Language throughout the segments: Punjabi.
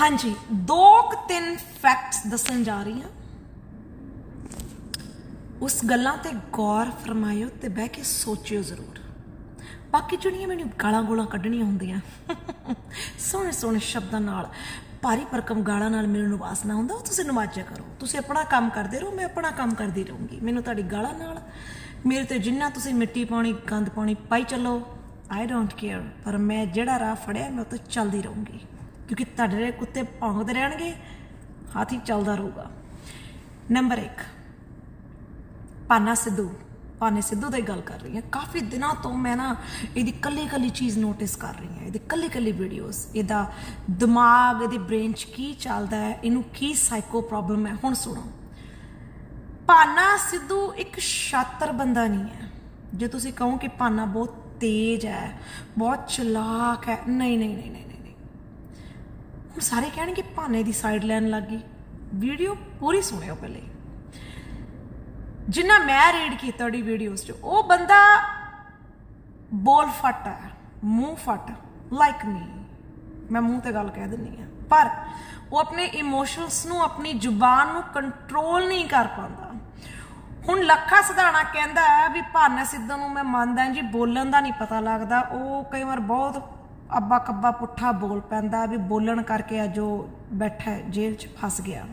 ਹਾਂਜੀ, ਦੋ ਕੁ ਤਿੰਨ ਫੈਕਟਸ ਦੱਸਣ ਜਾ ਰਹੀ ਹਾਂ। ਉਸ ਗੱਲਾਂ ਤੇ ਗੌਰ ਫਰਮਾਇਓ ਤੇ ਬਹਿ ਕੇ ਸੋਚਿਓ ਜ਼ਰੂਰ। ਬਾਕੀ ਜਿਹੜੀਆਂ ਮੈਨੂੰ ਗਾਲਾਂ ਗੋਲਾਂ ਕੱਢਣੀਆਂ ਹੁੰਦੀਆਂ ਸੋਹਣੇ ਸੋਹਣੇ ਸ਼ਬਦਾਂ ਨਾਲ, ਭਾਰੀ ਭਰਕਮ ਗਾਲਾਂ ਨਾਲ ਮੈਨੂੰ ਨਿਵਾਸ ਨਾ ਹੁੰਦਾ, ਉਹ ਤੁਸੀਂ ਨਵਾਜਿਆ ਕਰੋ। ਤੁਸੀਂ ਆਪਣਾ ਕੰਮ ਕਰਦੇ ਰਹੋ, ਮੈਂ ਆਪਣਾ ਕੰਮ ਕਰਦੀ ਰਹੂੰਗੀ। ਮੈਨੂੰ ਤੁਹਾਡੀ ਗਾਲਾਂ ਨਾਲ, ਮੇਰੇ ਤੇ ਜਿੰਨਾ ਤੁਸੀਂ ਮਿੱਟੀ ਪਾਉਣੀ, ਗੰਦ ਪਾਉਣੀ ਪਾਈ ਚੱਲੋ ਆਈ ਡੋਂਟ ਕੇਅਰ ਪਰ ਮੈਂ ਜਿਹੜਾ ਰਾਹ ਫੜਿਆ, ਮੈਂ ਉਹ ਉੱਤੇ ਚੱਲਦੀ ਰਹੂੰਗੀ। ਕਿਉਂਕਿ ਤੁਹਾਡੇ ਜਿਹੜੇ ਕੁੱਤੇ ਭੌਂਕਦੇ ਰਹਿਣਗੇ, ਹਾਥੀ ਚੱਲਦਾ ਰਹੂਗਾ। ਨੰਬਰ 1 ਪਾਨਾ ਸਿੱਧੂ। ਪਾਨੇ ਸਿੱਧੂ ਦੀ ਗੱਲ ਕਰ ਰਹੀ ਹਾਂ। ਕਾਫੀ ਦਿਨਾਂ ਤੋਂ ਮੈਂ ਨਾ ਇਹਦੀ ਕੱਲੀ ਕੱਲੀ ਚੀਜ਼ ਨੋਟਿਸ ਕਰ ਰਹੀ ਹਾਂ। ਇਹਦੀ ਕੱਲੀ ਕੱਲੀ ਵੀਡੀਓਜ਼ ਇਹਦਾ ਦਿਮਾਗ, ਇਹਦੇ ਬ੍ਰੇਨ 'ਚ ਕੀ ਚੱਲਦਾ ਹੈ, ਇਹਨੂੰ ਕੀ ਸਾਈਕੋ ਪ੍ਰੋਬਲਮ ਹੈ, ਹੁਣ ਸੁਣੋ। ਪਾਨਾ ਸਿੱਧੂ ਇੱਕ ਸ਼ਾਤਰ ਬੰਦਾ ਨਹੀਂ ਹੈ। ਜੇ ਤੁਸੀਂ ਕਹੋ ਕਿ ਪਾਨਾ ਬਹੁਤ ਤੇਜ਼ ਹੈ, ਬਹੁਤ ਚਲਾਕ ਹੈ ਨਹੀਂ ਨਹੀਂ ਨਹੀਂ ਨਹੀਂ ਨਹੀਂ ਨਹੀਂ। ਹੁਣ ਸਾਰੇ ਕਹਿਣਗੇ ਭਾਨੇ ਦੀ ਸਾਈਡ ਲੈਣ ਲੱਗ ਗਈ। ਵੀਡੀਓ ਪੂਰੀ ਸੁਣਿਓ ਪਹਿਲੇ। ਜਿੰਨਾ ਮੈਂ ਰੀਡ ਕੀਤਾ ਉਹਦੀ ਵੀਡੀਓਜ਼ 'ਚ, ਉਹ ਬੰਦਾ ਬੋਲ ਫਟ ਹੈ ਮੂੰਹ ਫਟ ਲਾਈਕ ਮੀ ਮੈਂ ਮੂੰਹ ਤੇ ਗੱਲ ਕਹਿ ਦਿੰਨੀ ਆ। ਪਰ ਉਹ ਆਪਣੇ ਇਮੋਸ਼ਨਸ ਨੂੰ, ਆਪਣੀ ਜ਼ੁਬਾਨ ਨੂੰ ਕੰਟਰੋਲ ਨਹੀਂ ਕਰ ਪਾਉਂਦਾ। ਹੁਣ ਲੱਖਾ ਸਿਧਾਣਾ ਕਹਿੰਦਾ ਹੈ ਵੀ ਭਾਨਾ ਸਿੱਧੂ ਨੂੰ ਮੈਂ ਮੰਨਦਾ ਜੀ, ਬੋਲਣ ਦਾ ਨਹੀਂ ਪਤਾ ਲੱਗਦਾ। ਉਹ ਕਈ ਵਾਰ ਬਹੁਤ ਅੱਬਾ ਕੱਬਾ ਪੁੱਠਾ ਬੋਲ ਪੈਂਦਾ ਵੀ ਬੋਲਣ ਕਰਕੇ ਅੱਜ ਉਹ ਬੈਠਾ ਜੇਲ੍ਹ 'ਚ ਫਸ ਗਿਆ।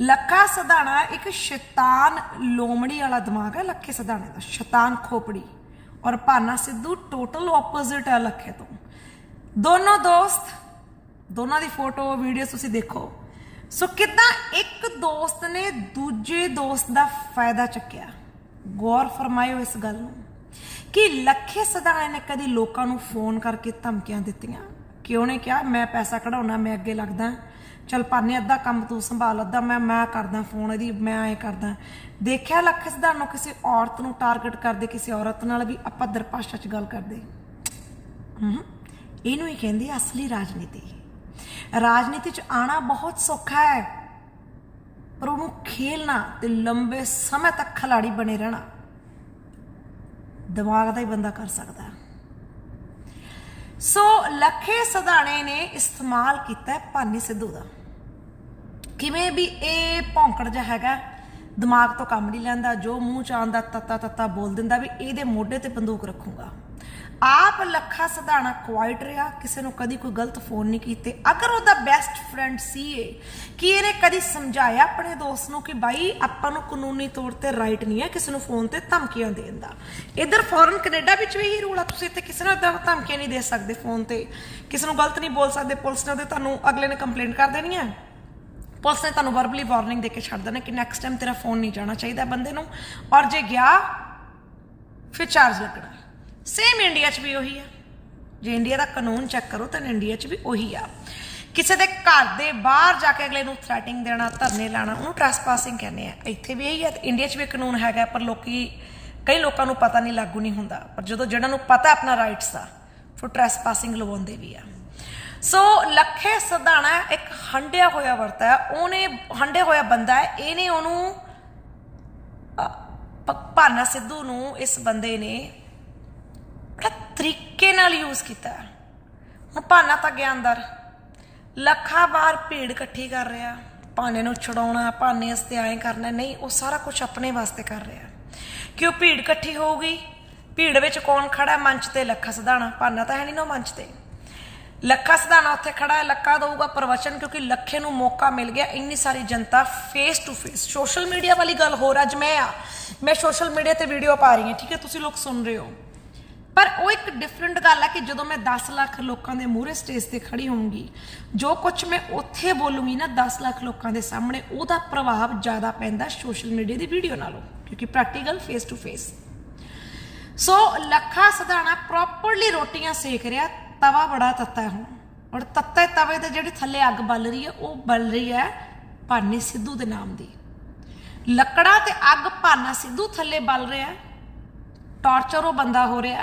ਲੱਖਾ ਸਧਾਣਾ ਇੱਕ ਸ਼ੈਤਾਨ ਲੋਮੜੀ ਵਾਲਾ ਦਿਮਾਗ ਹੈ, ਲੱਖੇ ਸਧਾਣੇ ਦਾ, ਸ਼ੈਤਾਨ ਖੋਪੜੀ। ਔਰ ਭਾਨਾ ਸਿੱਧੂ ਟੋਟਲ ਆਪੋਜ਼ਿਟ ਹੈ ਲੱਖੇ ਤੋਂ। ਦੋਨੋਂ ਦੋਸਤ, ਦੋਨਾਂ ਦੀ ਫੋਟੋ ਵੀਡੀਓ ਤੁਸੀਂ ਦੇਖੋ। ਸੋ ਕਿਦਾਂ ਇੱਕ ਦੋਸਤ ਨੇ ਦੂਜੇ ਦੋਸਤ ਦਾ ਫਾਇਦਾ ਚੱਕਿਆ? ਗੌਰ ਫਰਮਾਇਓ ਇਸ ਗੱਲ ਨੂੰ। ਕਿ ਲੱਖੇ ਸਦਾਣੇ ਨੇ ਕਦੀ ਲੋਕਾਂ ਨੂੰ ਫੋਨ ਕਰਕੇ ਧਮਕੀਆਂ ਦਿੱਤੀਆਂ। ਕਿ ਉਹਨੇ ਕਿਹਾ, ਮੈਂ ਪੈਸਾ ਕਢਾਉਣਾ, ਮੈਂ ਅੱਗੇ ਲੱਗਦਾ। ਚਲ ਪਾਨੇ ਅੱਧਾ ਕੰਮ ਤੂੰ ਸੰਭਾਲ, ਅੱਧਾ ਮੈਂ ਮੈਂ ਕਰਦਾ ਫੋਨ ਇਹਦੀ, ਮੈਂ ਐ ਕਰਦਾ। ਦੇਖਿਆ ਲੱਖੇ ਸਦਾਣ ਨੂੰ ਕਿਸੇ ਔਰਤ ਨੂੰ ਟਾਰਗੇਟ ਕਰਦੇ, ਕਿਸੇ ਔਰਤ ਨਾਲ ਵੀ ਆਪਾਂ ਦਰਪਾਸ਼ਾ 'ਚ ਗੱਲ ਕਰਦੇ। ਇਹਨੂੰ ਹੀ ਕਹਿੰਦੇ ਅਸਲੀ ਰਾਜਨੀਤੀ। ਰਾਜਨੀਤੀ 'ਚ ਆਣਾ ਬਹੁਤ ਸੌਖਾ ਹੈ, ਪਰ ਉਹਨੂੰ ਖੇਲਣਾ ਤੇ ਲੰਬੇ ਸਮੇਂ ਤੱਕ ਖਿਲਾੜੀ ਬਣੇ ਰਹਿਣਾ। ਦਿਮਾਗ ਦਾ ਹੀ ਬੰਦਾ ਕਰ ਸਕਦਾ ਸੋ ਲੱਖੇ ਸਦਾਣੇ ਨੇ ਇਸਤੇਮਾਲ ਕੀਤਾ ਭਾਨੀ ਸਿੱਧੂ ਦਾ। ਕਿਵੇਂ ਵੀ ਇਹ ਭੌਂਕੜ ਜਿਹਾ ਹੈਗਾ, ਦਿਮਾਗ ਤੋਂ ਕੰਮ ਨਹੀਂ ਲੈਂਦਾ, ਜੋ ਮੂੰਹ ਚ ਆਉਂਦਾ ਤੱਤਾ ਤੱਤਾ ਬੋਲ ਦਿੰਦਾ ਵੀ ਇਹਦੇ ਮੋਢੇ ਤੇ ਬੰਦੂਕ ਰੱਖੂਗਾ। ਆਪ ਲੱਖਾ ਸਧਾਣਾ ਕੁਆਇਟ ਰਿਹਾ, ਕਿਸੇ ਨੂੰ ਕਦੀ ਕੋਈ ਗਲਤ ਫੋਨ ਨਹੀਂ ਕੀਤੇ। ਅਗਰ ਉਹਦਾ ਬੈਸਟ ਫਰੈਂਡ ਸੀ ਇਹ ਕਿ ਇਹਨੇ ਕਦੀ ਸਮਝਾਇਆ ਆਪਣੇ ਦੋਸਤ ਨੂੰ ਕਿ ਬਾਈ ਆਪਾਂ ਨੂੰ ਕਾਨੂੰਨੀ ਤੌਰ ਤੇ ਰਾਈਟ ਨਹੀਂ ਹੈ ਕਿਸੇ ਨੂੰ ਫੋਨ ਤੇ ਧਮਕੀਆਂ ਦੇਣ ਦਾ? ਇਧਰ ਫੋਰਨ ਕੈਨੇਡਾ ਵਿੱਚ ਵੀ ਇਹੀ ਰੂਲ ਆ, ਤੁਸੀਂ ਇੱਥੇ ਕਿਸੇ ਨੂੰ ਧਮਕੀਆਂ ਨਹੀਂ ਦੇ ਸਕਦੇ ਫੋਨ ਤੇ। ਕਿਸੇ ਨੂੰ ਗਲਤ ਨਹੀਂ ਬੋਲ ਸਕਦੇ, ਪੁਲਿਸ ਨੇ ਉਹਦੇ ਤੁਹਾਨੂੰ ਅਗਲੇ ਨੇ ਕੰਪਲੇਂਟ ਕਰ ਦੇਣੀ ਹੈ। ਪੁਲਿਸ ਨੇ ਤੁਹਾਨੂੰ ਵਰਬਲੀ ਵਾਰਨਿੰਗ ਦੇ ਕੇ ਛੱਡ ਦੇਣਾ ਕਿ ਨੈਕਸਟ ਟਾਈਮ ਤੇਰਾ ਫੋਨ ਨਹੀਂ ਜਾਣਾ ਚਾਹੀਦਾ ਬੰਦੇ ਨੂੰ। ਔਰ ਜੇ ਗਿਆ, ਫਿਰ ਚਾਰਜ ਲੱਗਣਾ। ਸੇਮ ਇੰਡੀਆ 'ਚ ਵੀ ਉਹੀ ਆ। ਜੇ ਇੰਡੀਆ ਦਾ ਕਾਨੂੰਨ ਚੈੱਕ ਕਰੋ, ਤਾਂ ਇੰਡੀਆ 'ਚ ਵੀ ਉਹੀ ਆ। ਕਿਸੇ ਦੇ ਘਰ ਦੇ ਬਾਹਰ ਜਾ ਕੇ ਅਗਲੇ ਨੂੰ ਥ੍ਰੈਟਿੰਗ ਦੇਣਾ, ਧਰਨੇ ਲਾਣਾ, ਉਹਨੂੰ ਟ੍ਰੈਸਪਾਸਿੰਗ ਕਹਿੰਦੇ ਆ। ਇੱਥੇ ਵੀ ਇਹੀ ਆ, ਤੇ ਇੰਡੀਆ 'ਚ ਵੀ ਕਾਨੂੰਨ ਹੈਗਾ, ਪਰ ਲੋਕੀ, ਕਈ ਲੋਕਾਂ ਨੂੰ ਪਤਾ ਨਹੀਂ, ਲਾਗੂ ਨਹੀਂ ਹੁੰਦਾ। ਪਰ ਜਦੋਂ ਜਿਹਨਾਂ ਨੂੰ ਪਤਾ ਆਪਣਾ ਰਾਈਟਸ ਦਾ ਫਿਰ ਟ੍ਰੈਸਪਾਸਿੰਗ ਲਵਾਉਂਦੇ ਵੀ ਆ। ਸੋ ਲੱਖੇ ਸਦਾਣਾ ਇੱਕ ਹੰਡਿਆ ਹੋਇਆ ਵਰਤਾ ਹੈ। ਉਹਨੇ, ਹੰਡਿਆ ਹੋਇਆ ਬੰਦਾ ਹੈ, ਇਹਨੇ ਉਹਨੂੰ ਭਾਨਾ ਸਿੱਧੂ ਨੂੰ, ਇਸ ਬੰਦੇ ਨੇ ਤਰੀਕੇ ਨਾਲ ਯੂਜ਼ ਕੀਤਾ। ਹੁਣ ਭਾਨਾ ਤਾਂ ਗਿਆ ਅੰਦਰ। ਲੱਖਾਂ ਵਾਰ ਭੀੜ ਇਕੱਠੀ ਕਰ ਰਿਹਾ। ਭਾਨੇ ਨੂੰ ਛਡਾਉਣਾ, ਭਾਨੇ ਵਾਸਤੇ ਐਂ ਕਰਨਾ, ਨਹੀਂ, ਉਹ ਸਾਰਾ ਕੁਝ ਆਪਣੇ ਵਾਸਤੇ ਕਰ ਰਿਹਾ। ਕਿ ਉਹ ਭੀੜ ਇਕੱਠੀ ਹੋਊਗੀ? ਭੀੜ ਵਿੱਚ ਕੌਣ ਖੜਾ? ਮੰਚ ਤੇ ਲੱਖਾ ਸਦਾਣਾ ਭਾਨਾ ਤਾਂ ਹੈ ਨਹੀਂ ਨਾ ਮੰਚ ਤੇ। ਲੱਖਾ ਸਦਾਣਾ ਉੱਥੇ ਖੜਾ ਹੈ, ਲੱਖਾ ਦਊਗਾ ਪ੍ਰਵਚਨ, ਕਿਉਂਕਿ ਲੱਖੇ ਨੂੰ ਮੌਕਾ ਮਿਲ ਗਿਆ। ਇੰਨੀ ਸਾਰੀ ਜਨਤਾ face to face social media ਵਾਲੀ ਗੱਲ ਹੋਰ ਅੱਜ ਮੈਂ ਆ। ਮੈਂ ਸੋਸ਼ਲ ਮੀਡੀਆ ਤੇ ਵੀਡੀਓ ਪਾ ਰਹੀ ਹਾਂ, ਠੀਕ ਹੈ? ਤੁਸੀਂ ਲੋਕ ਸੁਣ ਰਹੇ ਹੋ। ਪਰ ਉਹ ਇੱਕ ਡਿਫਰੈਂਟ ਗੱਲ ਹੈ ਕਿ ਜਦੋਂ ਮੈਂ 10 ਲੱਖ ਲੋਕਾਂ ਦੇ ਮੂਹਰੇ ਸਟੇਜ ਤੇ ਖੜੀ ਹੋਊਂਗੀ, ਜੋ ਕੁਝ ਮੈਂ ਉੱਥੇ ਬੋਲੂੰਗੀ ਨਾ 10 ਲੱਖ ਲੋਕਾਂ ਦੇ ਸਾਹਮਣੇ, ਉਹਦਾ ਪ੍ਰਭਾਵ ਜ਼ਿਆਦਾ ਪੈਂਦਾ ਸੋਸ਼ਲ ਮੀਡੀਆ ਦੀ ਵੀਡੀਓ ਨਾਲੋਂ, ਕਿਉਂਕਿ practical face to face so Lakha Sidhana properly ਰੋਟੀਆਂ ਸੇਕ ਰਿਹਾ, ਤਵਾ ਬੜਾ ਤੱਤਾ ਹੈ ਔਰ ਤੱਤੇ ਤਵੇ ਤੇ ਜਿਹੜੀ ਥੱਲੇ ਅੱਗ ਬਲ ਰਹੀ ਹੈ, ਉਹ ਬਲ ਰਹੀ ਹੈ ਭਾਨੀ ਸਿੱਧੂ ਦੇ ਨਾਮ ਦੀ। ਲੱਕੜਾਂ ਤੇ ਅੱਗ ਭਾਨਾ ਸਿੱਧੂ ਥੱਲੇ ਬਲ ਰਿਹਾ ਹੈ ਟਾਰਚਰ ਉਹ ਬੰਦਾ ਹੋ ਰਿਹਾ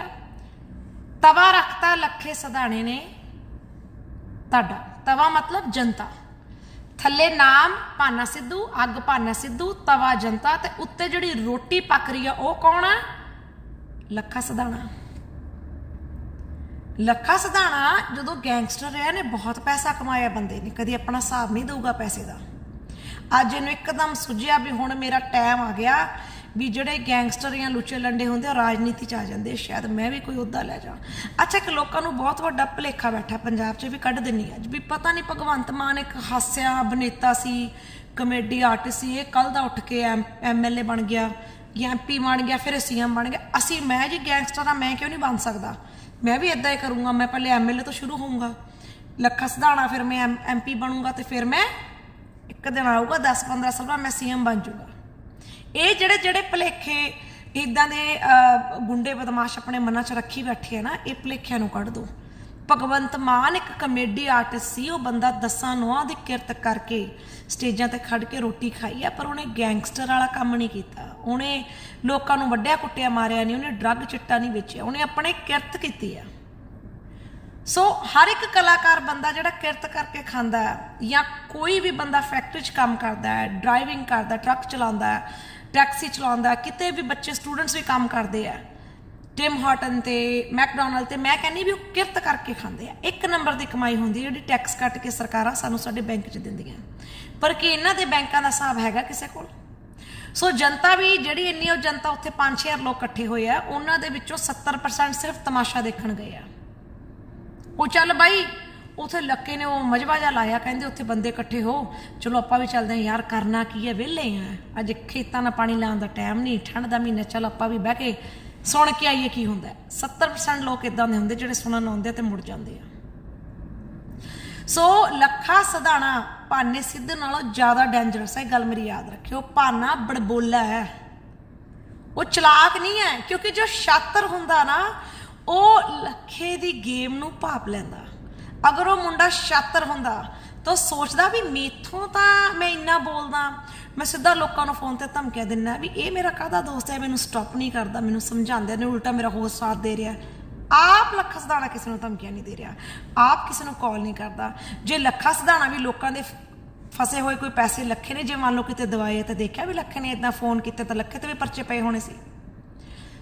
ਤਵਾ ਰੱਖਤਾ, ਲੱਖੇ ਸਦਾਣੇ ਨੇ। ਤੁਹਾਡਾ, ਤਵਾ ਮਤਲਬ ਜਨਤਾ। ਥੱਲੇ ਨਾਮ, ਭਾਨਾ ਸਿੱਧੂ, ਅੱਗ ਭਾਨਾ ਸਿੱਧੂ, ਤਵਾ ਜਨਤਾ ਤੇ ਉੱਤੇ ਜਿਹੜੀ ਰੋਟੀ ਪੱਕ ਰਹੀ ਆ, ਉਹ ਕੌਣ ਆ? ਲੱਖਾ ਸਦਾਣਾ ਲੱਖਾ ਸਦਾਣਾ ਜਦੋਂ ਗੈਂਗਸਟਰ ਰਿਹਾ ਨੇ, ਬਹੁਤ ਪੈਸਾ ਕਮਾਇਆ ਬੰਦੇ ਨੇ, ਕਦੀ ਆਪਣਾ ਹਿਸਾਬ ਨਹੀਂ ਦਊਗਾ ਪੈਸੇ ਦਾ। ਅੱਜ ਇਹਨੂੰ ਇੱਕਦਮ ਸੁਝਿਆ ਵੀ ਹੁਣ ਮੇਰਾ ਟਾਈਮ ਆ ਗਿਆ ਵੀ ਜਿਹੜੇ ਗੈਂਗਸਟਰ ਜਾਂ ਲੁੱਚੇ ਲੰਡੇ ਹੁੰਦੇ ਆ ਰਾਜਨੀਤੀ ਚ ਆ ਜਾਂਦੇ ਸ਼ਾਇਦ ਮੈਂ ਵੀ ਕੋਈ ਉਹਦਾ ਲੈ ਜਾ ਅੱਛਾ, ਇੱਕ ਲੋਕਾਂ ਨੂੰ ਬਹੁਤ ਵੱਡਾ ਭੁਲੇਖਾ ਬੈਠਾ ਪੰਜਾਬ 'ਚ, ਵੀ ਕੱਢ ਦਿੰਨੀ ਅੱਜ। ਵੀ ਪਤਾ ਨਹੀਂ ਭਗਵੰਤ ਮਾਨ ਇੱਕ ਹਾਸਿਆ ਅਭਿਨੇਤਾ ਸੀ, ਕਮੇਡੀ ਆਰਟਿਸਟ ਸੀ, ਇਹ ਕੱਲ ਦਾ ਉੱਠ ਕੇ ਐਮਐਲਏ ਬਣ ਗਿਆ, ਜਾਂ ਐਮਪੀ ਬਣ ਗਿਆ, ਫਿਰ ਸੀਐਮ ਬਣ ਗਿਆ। ਅਸੀਂ, ਮੈਂ ਜੀ ਗੈਂਗਸਟਰ ਆ, ਮੈਂ ਕਿਉਂ ਨਹੀਂ ਬਣ ਸਕਦਾ? ਮੈਂ ਵੀ ਇਦਾਂ ਹੀ ਕਰੂੰਗਾ, ਮੈਂ ਪਹਿਲੇ ਐਮਐਲਏ ਤੋਂ ਸ਼ੁਰੂ ਹੋਊਂਗਾ। ਲੱਖਾ ਸਧਾਣਾ, ਫਿਰ ਮੈਂ ਐਮਪੀ ਬਣੂੰਗਾ ਤੇ ਫਿਰ ਮੈਂ ਇੱਕ ਦਿਨ ਆਊਗਾ 10 15 ਸਾਲ ਬਾਅਦ ਮੈਂ ਸੀਐਮ ਬਣ ਜਾਊਗਾ ਇਹ ਜਿਹੜੇ ਜਿਹੜੇ ਭਲੇਖੇ ਇਦਾਂ ਦੇ ਗੁੰਡੇ ਬਦਮਾਸ਼ ਆਪਣੇ ਮਨਾਂ 'ਚ ਰੱਖੀ ਬੈਠੇ ਆ ਨਾ, ਇਹ ਭਲੇਖਿਆਂ ਨੂੰ ਕੱਢ ਦੋ। ਭਗਵੰਤ ਮਾਨ ਇੱਕ ਕਮੇਡੀ ਆਰਟਿਸਟ ਸੀ, ਉਹ ਬੰਦਾ ਦਸਾਂ ਨੋਆਂ ਦੀ ਕਿਰਤ ਕਰਕੇ ਸਟੇਜਾਂ ਤੇ ਖੜ ਕੇ ਰੋਟੀ ਖਾਈ ਆ, ਪਰ ਉਹਨੇ ਗੈਂਗਸਟਰ ਵਾਲਾ ਕੰਮ ਨਹੀਂ ਕੀਤਾ। ਉਹਨੇ ਲੋਕਾਂ ਨੂੰ ਵੱਡਿਆ ਕੁੱਟਿਆ ਮਾਰਿਆ ਨਹੀਂ, ਉਹਨੇ ਡਰੱਗ ਚਿੱਟਾ ਨਹੀਂ ਵੇਚਿਆ, ਉਹਨੇ ਆਪਣੇ ਕਿਰਤ ਕੀਤੀ ਆ। ਸੋ ਹਰ ਇੱਕ ਕਲਾਕਾਰ ਬੰਦਾ ਜਿਹੜਾ ਕਿਰਤ ਕਰਕੇ ਖਾਂਦਾ ਹੈ ਜਾਂ ਕੋਈ ਵੀ ਬੰਦਾ ਫੈਕਟਰੀ 'ਚ ਕੰਮ ਕਰਦਾ ਹੈ ਡਰਾਈਵਿੰਗ ਕਰਦਾ ਟਰੱਕ ਚਲਾਉਂਦਾ ਹੈ ਟੈਕਸੀ ਚਲਾਉਂਦਾ ਕਿਤੇ ਵੀ ਬੱਚੇ ਸਟੂਡੈਂਟਸ ਵੀ ਕੰਮ ਕਰਦੇ ਆ। ਟਿਮ ਹਾਰਟਨ ਤੇ ਮੈਕਡੋਨਲਡ ਤੇ ਮੈਂ ਕਹਿੰਨੀ ਵੀ ਉਹ ਕਿਰਤ ਕਰਕੇ ਖਾਂਦੇ ਆ। ਇੱਕ ਨੰਬਰ ਦੀ ਕਮਾਈ ਹੁੰਦੀ ਜਿਹੜੀ ਟੈਕਸ ਕੱਟ ਕੇ ਸਰਕਾਰਾਂ ਸਾਨੂੰ ਸਾਡੇ ਬੈਂਕ 'ਚ ਦਿੰਦੀਆਂ। ਪਰ ਕੀ ਇਹਨਾਂ ਦੇ ਬੈਂਕਾਂ ਦਾ ਹਿਸਾਬ ਹੈਗਾ ਕਿਸੇ ਕੋਲ? ਸੋ ਜਨਤਾ ਵੀ ਜਿਹੜੀ ਇੰਨੀ, ਉਹ ਜਨਤਾ ਉੱਥੇ 5-6 ਲੋਕ ਇਕੱਠੇ ਹੋਏ ਆ, ਉਹਨਾਂ ਦੇ ਵਿੱਚੋਂ 70% ਸਿਰਫ ਤਮਾਸ਼ਾ ਦੇਖਣ ਗਏ ਆ। ਉਹ ਚੱਲ ਬਾਈ ਉਥੇ ਲੱਕੇ ਨੇ ਉਹ ਮਜਬਾ ਜਾ ਲਾਇਆ, ਕਹਿੰਦੇ ਉੱਥੇ ਬੰਦੇ ਇਕੱਠੇ ਹੋ। ਚਲੋ ਆਪਾਂ ਵੀ ਚੱਲਦੇ ਹਾਂ, ਯਾਰ ਕਰਨਾ ਕੀ ਹੈ, ਵਿਹਲੇ ਆ ਅੱਜ ਖੇਤਾਂ ਨਾਲ ਪਾਣੀ ਲਾਉਣ ਦਾ ਟਾਈਮ ਨਹੀਂ, ਠੰਡ ਦਾ ਮਹੀਨਾ, ਚੱਲ ਆਪਾਂ ਵੀ ਬਹਿ ਕੇ ਸੁਣ ਕੇ ਆਈਏ ਕੀ ਹੁੰਦਾ ਹੈ। 70% ਲੋਕ ਇਦਾਂ ਦੇ ਹੁੰਦੇ, ਜਿਹੜੇ ਸੁਣਨ ਆਉਂਦੇ ਆ ਤੇ ਮੁੜ ਜਾਂਦੇ ਆ। ਸੋ ਲੱਖਾ ਸਧਾਣਾ ਭਾਨੇ ਸਿੱਧ ਨਾਲੋਂ ਜ਼ਿਆਦਾ ਡੇਂਜਰਸ ਹੈ, ਇਹ ਗੱਲ ਮੇਰੀ ਯਾਦ ਰੱਖਿਓ। ਭਾਨਾ ਬੜਬੋਲਾ ਹੈ। ਉਹ ਚਲਾਕ ਨਹੀਂ ਹੈ, ਕਿਉਂਕਿ ਜੋ ਸ਼ਾਤਰ ਹੁੰਦਾ ਨਾ, ਉਹ ਲੱਖੇ ਦੀ ਗੇਮ ਨੂੰ ਭਾਪ ਲੈਂਦਾ। ਅਗਰ ਉਹ ਮੁੰਡਾ ਸ਼ਾਤਰ ਹੁੰਦਾ ਤਾਂ ਉਹ ਸੋਚਦਾ ਵੀ ਮੇਥੋਂ ਤਾਂ ਮੈਂ ਇੰਨਾ ਬੋਲਦਾ। ਮੈਂ ਸਿੱਧਾ ਲੋਕਾਂ ਨੂੰ ਫੋਨ ਤੇ ਧਮਕੀਆਂ ਦਿੰਦਾ ਵੀ ਇਹ ਮੇਰਾ ਕਾਹਦਾ ਦੋਸਤ ਹੈ, ਮੈਨੂੰ ਸਟਾਪ ਨਹੀਂ ਕਰਦਾ, ਮੈਨੂੰ ਸਮਝਾਉਂਦਾ ਨੇ, ਉਲਟਾ ਮੇਰਾ ਹੋਰ ਸਾਥ ਦੇ ਰਿਹਾ। ਆਪ ਲੱਖਾ ਸਦਾਣਾ ਕਿਸੇ ਨੂੰ ਧਮਕੀਆਂ ਨਹੀਂ ਦੇ ਰਿਹਾ। ਆਪ ਕਿਸੇ ਨੂੰ ਕਾਲ ਨਹੀਂ ਕਰਦਾ। ਜੇ ਲੱਖਾ ਸਦਾਣਾ ਵੀ ਲੋਕਾਂ ਦੇ ਫਸੇ ਹੋਏ ਕੋਈ ਪੈਸੇ ਲੱਖੇ ਨੇ, ਜੇ ਮੰਨ ਲਓ ਕਿਤੇ ਦਵਾਏ ਤਾਂ ਦੇਖਿਆ ਵੀ ਲੱਖੇ ਨੇ ਇਦਾਂ ਫੋਨ ਕੀਤਾ ਤਾਂ ਲੱਖੇ ਤੇ ਵੀ ਪਰਚੇ ਪਏ ਹੋਣੇ ਸੀ।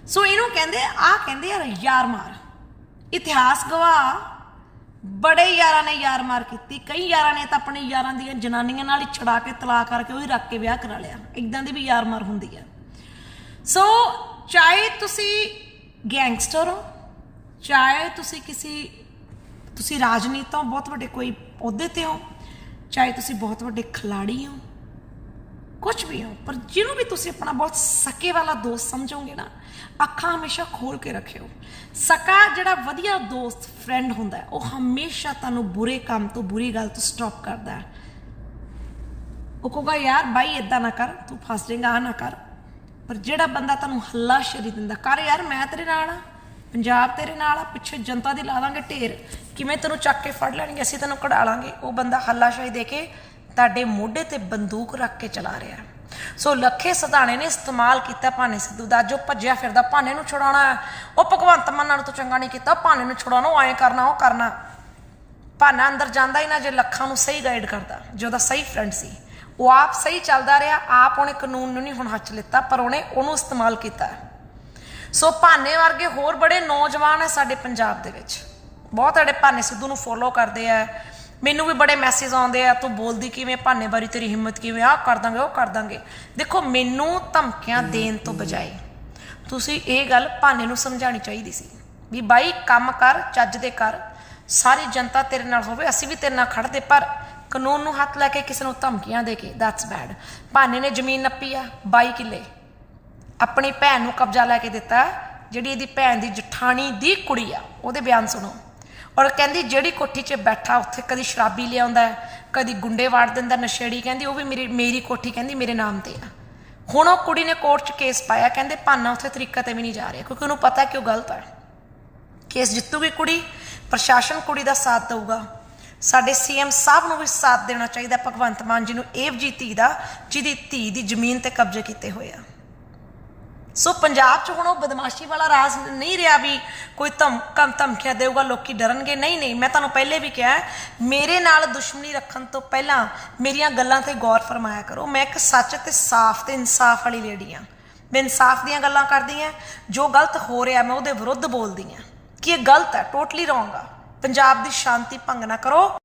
ਸੋ ਇਹਨੂੰ ਕਹਿੰਦੇ ਆ ਕਹਿੰਦੇ ਯਾਰ ਯਾਰ ਮਾਰ। ਇਤਿਹਾਸ ਗਵਾਹ ਬੜੇ ਯਾਰਾਂ ਨੇ ਯਾਰ ਮਾਰ ਕੀਤੀ। ਕਈ ਯਾਰਾਂ ਨੇ ਤਾਂ ਆਪਣੇ ਯਾਰਾਂ ਦੀਆਂ ਜਨਾਨੀਆਂ ਨਾਲ ਹੀ ਛੜਾ ਕੇ, ਤਲਾਕ ਕਰਕੇ ਉਹੀ ਰੱਖ ਕੇ ਵਿਆਹ ਕਰਾ ਲਿਆ। ਇਦਾਂ ਦੀ ਵੀ ਯਾਰ ਮਾਰ ਹੁੰਦੀ ਆ। ਸੋ ਚਾਹੇ ਤੁਸੀਂ ਗੈਂਗਸਟਰ ਹੋ, ਚਾਹੇ ਤੁਸੀਂ ਕਿਸੇ, ਤੁਸੀਂ ਰਾਜਨੀਤਾ ਹੋ, ਬਹੁਤ ਵੱਡੇ ਕੋਈ ਅਹੁਦੇ ਤੇ ਹੋ, ਚਾਹੇ ਤੁਸੀਂ ਬਹੁਤ ਵੱਡੇ ਖਿਲਾੜੀ ਹੋ ਕੁਝ ਵੀ ਹੋ, ਪਰ ਜਿਹਨੂੰ ਵੀ ਤੁਸੀਂ ਆਪਣਾ ਬਹੁਤ ਸਕੇ ਵਾਲਾ ਦੋਸਤ ਸਮਝੋਗੇ ਨਾ, ਅੱਖਾਂ ਹਮੇਸ਼ਾ ਖੋਲ ਕੇ ਰੱਖਿਓ। ਸਕਾ ਜਿਹੜਾ ਵਧੀਆ ਦੋਸਤ ਫਰੈਂਡ ਹੁੰਦਾ ਉਹ ਹਮੇਸ਼ਾ ਤੁਹਾਨੂੰ ਬੁਰੇ ਕੰਮ ਤੋਂ, ਬੁਰੀ ਗੱਲ ਤੋਂ ਸਟਾਪ ਕਰਦਾ ਹੈ। ਉਹ ਕਹੂਗਾ, ਯਾਰ ਬਾਈ ਇਦਾਂ ਨਾ ਕਰ, ਤੂੰ ਫਸ ਜਾਏਗਾ ਆ ਨਾ ਕਰ। ਪਰ ਜਿਹੜਾ ਬੰਦਾ ਤੁਹਾਨੂੰ ਹੱਲਾ ਸ਼ਰੀ ਦਿੰਦਾ, ਕਰ ਯਾਰ, ਮੈਂ ਤੇਰੇ ਨਾਲ ਆ, ਪੰਜਾਬ ਤੇਰੇ ਨਾਲ ਆ, ਪਿੱਛੇ ਜਨਤਾ ਦੀ ਲਾ ਦਾਂਗੇ ਢੇਰ। ਕਿਵੇਂ ਤੈਨੂੰ ਚੱਕ ਕੇ ਫੜ ਲੈਣਗੇ, ਅਸੀਂ ਤੈਨੂੰ ਕਢਾ ਲਾਂਗੇ? ਉਹ ਬੰਦਾ ਹੱਲਾ ਸ਼ਰੀ ਦੇ ਕੇ ਤੁਹਾਡੇ ਮੋਢੇ ਤੇ ਬੰਦੂਕ ਰੱਖ ਕੇ ਚਲਾ ਰਿਹਾ ਸੋ ਲੱਖੇ ਸਧਾਣੇ ਨੇ ਇਸਤੇਮਾਲ ਕੀਤਾ ਭਾਨੇ ਸਿੱਧੂ ਦਾ। ਜੋ ਭੱਜਿਆ ਫਿਰਦਾ, ਭਾਨੇ ਨੂੰ ਛੁਡਾਉਣਾ ਉਹ ਭਗਵੰਤ ਮਾਨ ਨਾਲ ਤੋਂ ਚੰਗਾ ਨਹੀਂ ਕੀਤਾ। ਭਾਨੇ ਨੂੰ ਛੁਡਾਉਣਾ, ਉਹ ਐਂ ਕਰਨਾ, ਉਹ ਕਰਨਾ। ਭਾਨਾ ਅੰਦਰ ਜਾਂਦਾ ਹੀ ਨਾ, ਜੇ ਲੱਖਾਂ ਨੂੰ ਸਹੀ ਗਾਈਡ ਕਰਦਾ। ਜੋ ਉਹਦਾ ਸਹੀ ਫਰੈਂਡ ਸੀ। ਉਹ ਆਪ ਸਹੀ ਚੱਲਦਾ ਰਿਹਾ। ਆਪ ਉਹਨੇ ਕਾਨੂੰਨ ਨੂੰ ਨਹੀਂ ਹੁਣ ਹੱਥ ਲਿੱਤਾ, ਪਰ ਉਹਨੇ ਉਹਨੂੰ ਇਸਤੇਮਾਲ ਕੀਤਾ ਸੋ ਭਾਨੇ ਵਰਗੇ ਹੋਰ ਬੜੇ ਨੌਜਵਾਨ ਹੈ ਸਾਡੇ ਪੰਜਾਬ ਦੇ ਵਿੱਚ। ਬਹੁਤ ਸਾਡੇ ਭਾਨੇ ਸਿੱਧੂ ਨੂੰ ਫੋਲੋ ਕਰਦੇ ਆ। ਮੈਨੂੰ ਵੀ ਬੜੇ ਮੈਸੇਜ ਆਉਂਦੇ ਆ, ਤੂੰ ਬੋਲਦੀ ਕਿਵੇਂ, ਭਾਨੇ ਬਾਰੀ ਤੇਰੀ ਹਿੰਮਤ ਕਿਵੇਂ ਆ ਕਰ ਦਾਂਗੇ, ਉਹ ਕਰ ਦਾਂਗੇ। ਦੇਖੋ, ਮੈਨੂੰ ਧਮਕੀਆਂ ਦੇਣ ਤੋਂ ਬਜਾਏ ਤੁਸੀਂ ਇਹ ਗੱਲ ਭਾਨੇ ਨੂੰ ਸਮਝਾਣੀ ਚਾਹੀਦੀ ਸੀ ਵੀ ਬਾਈ, ਕੰਮ ਕਰ, ਚੱਜ ਦੇ ਕਰ, ਸਾਰੀ ਜਨਤਾ ਤੇਰੇ ਨਾਲ ਹੋਵੇ, ਅਸੀਂ ਵੀ ਤੇਰੇ ਨਾਲ ਖੜਦੇ ਪਰ ਕਾਨੂੰਨ ਨੂੰ ਹੱਥ ਲੈ ਕੇ ਕਿਸੇ ਨੂੰ ਧਮਕੀਆਂ ਦੇ ਕੇ ਦੈਟਸ ਬੈਡ ਭਾਨੇ ਨੇ ਜ਼ਮੀਨ ਨੱਪੀ ਆ 22 ਕਿੱਲੇ। ਆਪਣੀ ਭੈਣ ਨੂੰ ਕਬਜ਼ਾ ਲੈ ਕੇ ਦਿੱਤਾ, ਜਿਹੜੀ ਇਹਦੀ ਭੈਣ ਦੀ ਜਠਾਣੀ ਦੀ ਕੁੜੀ ਆ, ਉਹਦੇ ਬਿਆਨ ਸੁਣੋ। ਔਰ ਕਹਿੰਦੀ ਜਿਹੜੀ ਕੋਠੀ 'ਚ ਬੈਠਾ, ਉੱਥੇ ਕਦੀ ਸ਼ਰਾਬੀ ਲਿਆਉਂਦਾ ਕਦੀ ਗੁੰਡੇ ਵਾੜ ਦਿੰਦਾ, ਨਸ਼ੇੜੀ ਕਹਿੰਦੀ, ਉਹ ਵੀ ਮੇਰੀ ਮੇਰੀ ਕੋਠੀ ਕਹਿੰਦੀ, ਮੇਰੇ ਨਾਮ ਤੇ ਆ। ਹੁਣ ਉਹ ਕੁੜੀ ਨੇ ਕੋਰਟ 'ਚ ਕੇਸ ਪਾਇਆ, ਕਹਿੰਦੇ ਭਾਨਾ ਉੱਥੇ ਤਰੀਕਾ ਤੇ ਵੀ ਨਹੀਂ ਜਾ ਰਿਹਾ, ਕਿਉਂਕਿ ਉਹਨੂੰ ਪਤਾ ਕਿ ਉਹ ਗਲਤ ਹੈ ਕੇਸ ਜਿੱਤੂਗੀ ਕੁੜੀ, ਪ੍ਰਸ਼ਾਸਨ ਕੁੜੀ ਦਾ ਸਾਥ ਦੇਊਗਾ। ਸਾਡੇ ਸੀਐਮ ਸਾਹਿਬ ਨੂੰ ਵੀ ਸਾਥ ਦੇਣਾ ਚਾਹੀਦਾ, ਭਗਵੰਤ ਮਾਨ ਜੀ ਨੂੰ ਏਵ ਜੀ ਧੀ ਦਾ, ਜਿਹਦੀ ਧੀ ਦੀ ਜ਼ਮੀਨ ਤੇ ਕਬਜ਼ੇ ਕੀਤੇ ਹੋਏ ਆ। ਸੋ ਪੰਜਾਬ 'ਚ ਹੁਣ ਉਹ ਬਦਮਾਸ਼ੀ ਵਾਲਾ ਰਾਜ ਨਹੀਂ ਰਿਹਾ ਵੀ ਕੋਈ ਧਮ, ਕਮ ਧਮਕੀਆਂ ਦੇਊਗਾ, ਲੋਕੀ ਡਰਨਗੇ। ਨਹੀਂ ਨਹੀਂ, ਮੈਂ ਤੁਹਾਨੂੰ ਪਹਿਲੇ ਵੀ ਕਿਹਾ ਮੇਰੇ ਨਾਲ ਦੁਸ਼ਮਣੀ ਰੱਖਣ ਤੋਂ ਪਹਿਲਾਂ ਮੇਰੀਆਂ ਗੱਲਾਂ ਤੇ ਗੌਰ ਫਰਮਾਇਆ ਕਰੋ। ਮੈਂ ਇੱਕ ਸੱਚ ਤੇ ਸਾਫ਼ ਤੇ ਇਨਸਾਫ ਵਾਲੀ ਲੇਡੀ ਆ ਮੈਂ ਇਨਸਾਫ ਦੀਆਂ ਗੱਲਾਂ ਕਰਦੀ ਆ ਜੋ ਗਲਤ ਹੋ ਰਿਹਾ ਮੈਂ ਉਹਦੇ ਵਿਰੁੱਧ ਬੋਲਦੀ ਆ ਕਿ ਇਹ ਗਲਤ ਹੈ? ਟੋਟਲੀ ਰੋਂਗ ਆ। ਪੰਜਾਬ ਦੀ ਸ਼ਾਂਤੀ ਭੰਗ ਨਾ ਕਰੋ।